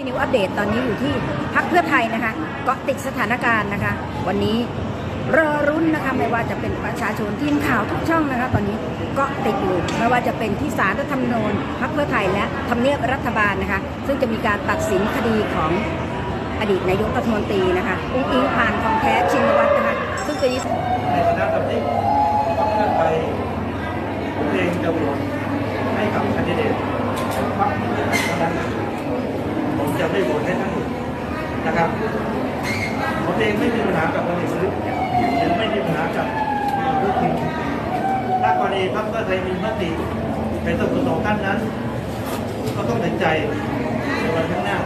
ที่นิวอัปเดตตอนนี้อยู่ที่พักเพื่อไทยนะคะเกาะติดสถานการณ์นะคะ วันนี้รอรุ้นนะคะไม่ว่าจะเป็นประชาชนทีมข่าวทุกช่องนะคะ ตอนนี้เก็ติดอยู่ไม่ว่าจะเป็นที่ศาลรัฐธรรมนูญพักเพื่อไทยและทำเนียบรัฐบาลนะคะ ซึ่งจะมีการตัดสินคดีของอดีตนายกรัฐมนตรีนะคะอุ้งอิงผ่านของแท้ชินวัตรนะคะซึ่งจะยึดในคณะทำนี้ก็เพื่อไปผมเองจะโหวตให้กับแคนดิเดตของพรรคเท่านั้นผม จะไม่โหวตให้ท่านนนะครับผมเองไม่มีปัญหากับพลเอกประยุทธ์หรือไม่มีปัญหากับลูกทีมถ้ากรณีพรรคเพื่อไทยมีมติเป็นตัวคุณสองท่านนั้น ก็ต้องตัดใจในวันข้างหน้า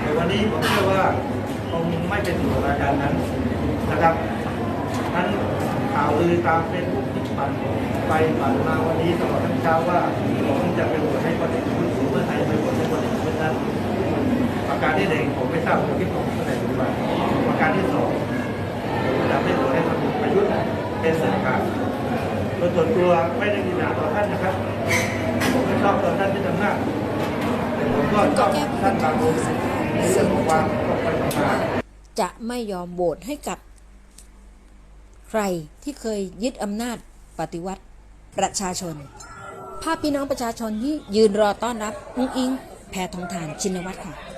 แต่วันนี้ผมเชื่อว่าคงไม่เป็นสู่รายการนั้นนะครับนั้นข่าวลือตามเฟซบุ๊กที่ปั่นไปปั่นมาวันนี้ตลอดทั้งเช้าว่าผมจะไปโหวให้คนเอกประยุทธ์เพื่ ทราบผมคิดผมแสดงปัจจุบันประการที่สองผมจะไม่โหวให้คนเอกประยุทธ์เป็นสด็จการโดยส่วนตัวไม่ได้มีปัญหาต่อท่านนะครับ ผมไม่ชอบต่อท่านที่ทำหน้าแต่ผมก็ชอบท่านบางคนในเรื่องของความตรงไปตรงมาจะไม่ยอมโหวตให้กับ ใครที่เคยยึดอำนาจปฏิวัติประชาชน ภาพพี่น้องประชาชนที่ยืนรอต้อนรับอุ้งอิง แพทองทานชินวัตรค่ะ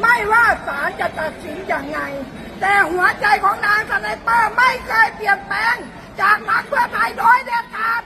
ไม่ว่าศาลจะตัดสินอย่างไง แต่หัวใจของนางสไนเปอร์ไม่เคยเปลี่ยนแปลง จากนักเพื่อไทยโดยเด็ดขาด